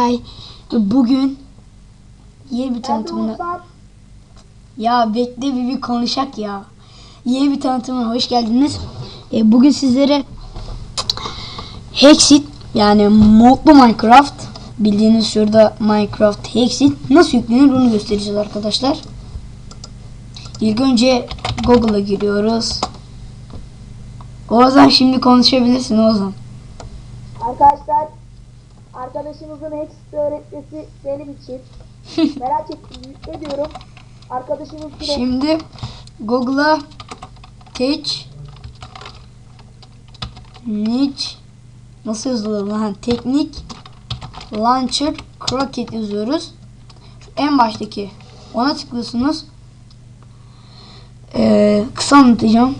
Ay, bugün yeni bir tanıtımına... Ya bekle bir, bir konuşak ya. Yeni bir tanıtımına hoş geldiniz. E, bugün sizlere Hexit yani modlu Minecraft bildiğiniz şurada Minecraft Hexit nasıl yüklenir onu göstereceğiz arkadaşlar. İlk önce Google'a giriyoruz. Ozan şimdi konuşabilirsin Ozan. Arkadaşlar arkadaşımızın Hexit öğretmesi benim için. Merak ettim yükle diyorum. Arkadaşımız direkt Şimdi Google'a Tech Niche nasıl yazılır lan? Teknik Launcher Crocket yazıyoruz. Şu en baştaki ona tıklıyorsunuz. Ee, kısa anlatacağım.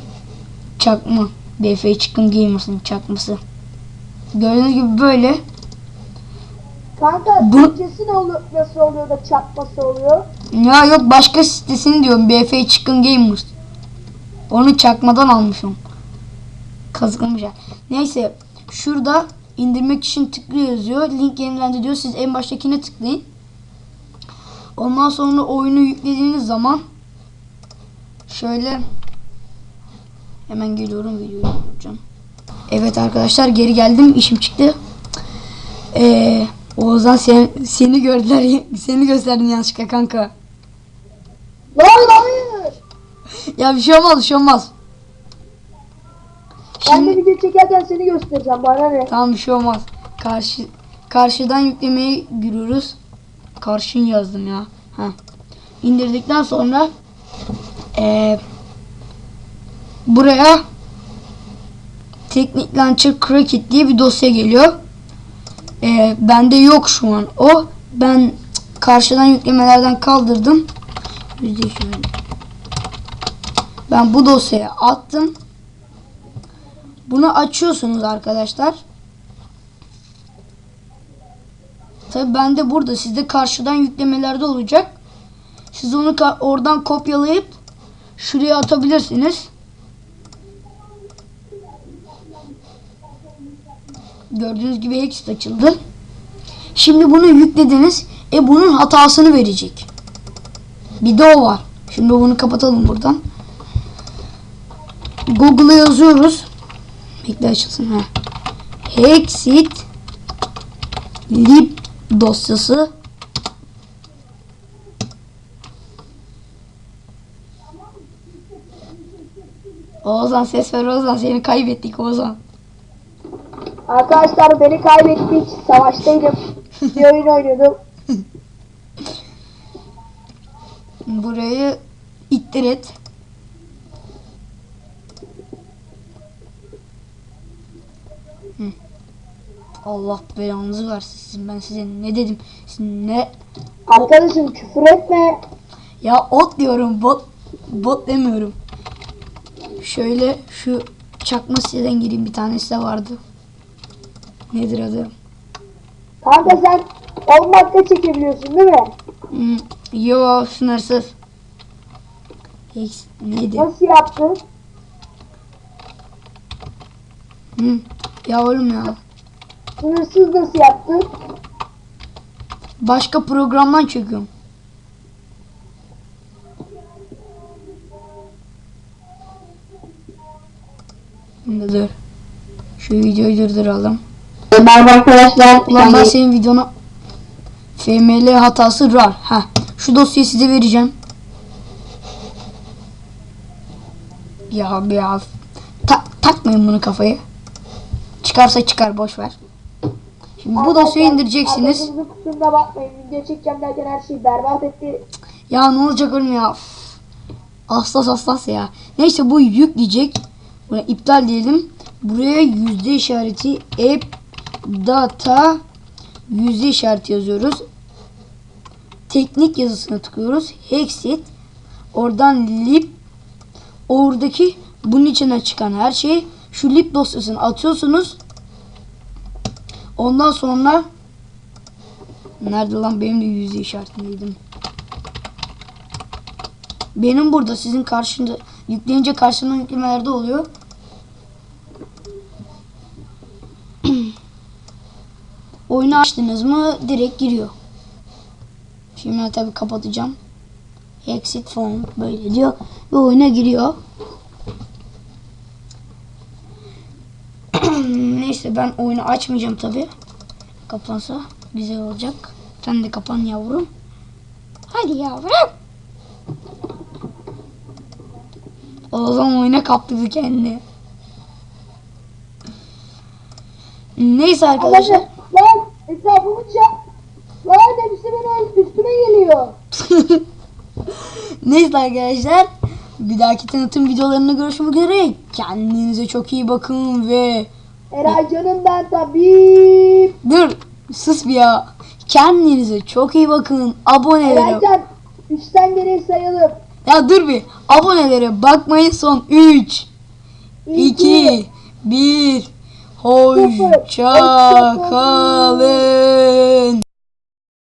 Çakma. BF Chicken Gamers'ın çakması. Gördüğünüz gibi böyle. Kanka Bu- Türkçesi ne oluyor, nasıl oluyor da çakması oluyor? Ya yok başka sitesini diyorum. BF Chicken Gamers. Onu çakmadan almışım. Kazıklamışlar. Neyse şurada indirmek için tıklıyor yazıyor. Link yenilendi diyor. Siz en baştakine tıklayın. Ondan sonra oyunu yüklediğiniz zaman şöyle hemen geliyorum videoyu yapacağım. Evet arkadaşlar geri geldim. işim çıktı. Ee, Oğuzhan sen, seni gördüler. Seni gösterdim yanlışlıkla kanka. Lan hayır. Ya bir şey olmaz bir şey olmaz. Ben de Şimdi video çekerken seni göstereceğim bana ne? tamam bir şey olmaz. Karşı karşıdan yüklemeye giriyoruz. Karşın yazdım ya. Ha. İndirdikten sonra eee buraya Teknik Launcher Cricket diye bir dosya geliyor. Eee bende yok şu an o. Ben karşıdan yüklemelerden kaldırdım. Ben bu dosyaya attım. Bunu açıyorsunuz arkadaşlar. Tabi bende burada sizde karşıdan yüklemelerde olacak. Siz onu oradan kopyalayıp şuraya atabilirsiniz. Gördüğünüz gibi Hex açıldı. Şimdi bunu yüklediniz. E bunun hatasını verecek. Bir de o var. Şimdi bunu kapatalım buradan. Google'a yazıyoruz. Bekle açılsın. Ha. Hexit lib dosyası Oğuzhan ses ver Oğuzhan seni kaybettik Oğuzhan. Arkadaşlar beni kaybettik. Savaştaydım. Bir oyun oynuyordum. Burayı ittir et. Hı. Allah belanızı versin sizin ben size ne dedim siz ne Arkadaşım küfür etme. ya ot diyorum bot bot demiyorum şöyle şu çakma siteden gireyim bir tanesi de vardı nedir adı Kanka sen 10 dakika çekebiliyorsun değil mi? hmm, yo sınırsız X neydi Nasıl yaptın? Hı. ya oğlum ya Sınırsız nasıl yaptın? Başka programdan çekiyorum. Şimdi dur. Şu videoyu durduralım. Merhaba arkadaşlar. Ulan ben senin videona FML hatası rar. Ha. Şu dosyayı size vereceğim. Ya ya. Ta takmayın bunu kafaya. Çıkarsa çıkar boş ver. Şimdi bu dosyayı indireceksiniz. Kusuruna bakmayın. Video çekeceğim derken her şeyi berbat etti. Ya ne olacak oğlum ya? Üf. Hassas hassas ya. Neyse bu yükleyecek. Buna iptal diyelim. Buraya yüzde işareti app data yüzde işareti yazıyoruz. Teknik yazısına tıklıyoruz. Hexit. Oradan lib. Oradaki bunun içine çıkan her şeyi şu lib dosyasına atıyorsunuz. Ondan sonra Nerede lan benim de yüzde işaretindeydim. Benim burada sizin karşında yükleyince karşımdan yüklemelerde oluyor. Oyunu açtınız mı direkt giriyor. Şimdi ben tabii kapatacağım. Exit phone böyle diyor ve oyuna giriyor. Neyse ben oyunu açmayacağım tabii. Kapansa güzel olacak. Sen de kapan yavrum. Hadi yavrum. Oğlum oyuna kaptırdı kendini. Neyse arkadaşlar. Lan etrafımı çek. Lan hepsi benim üstüme geliyor. Neyse arkadaşlar. Bir dahaki tanıtım videolarında görüşmek üzere. Kendinize çok iyi bakın ve Eray canım ben tabii. dur sus bir ya. Kendinize çok iyi bakın. Abonelere Eraycan üçten geriye sayalım. ya dur bir. Abonelere bakmayın son 3 2 1 Hoşça kalın.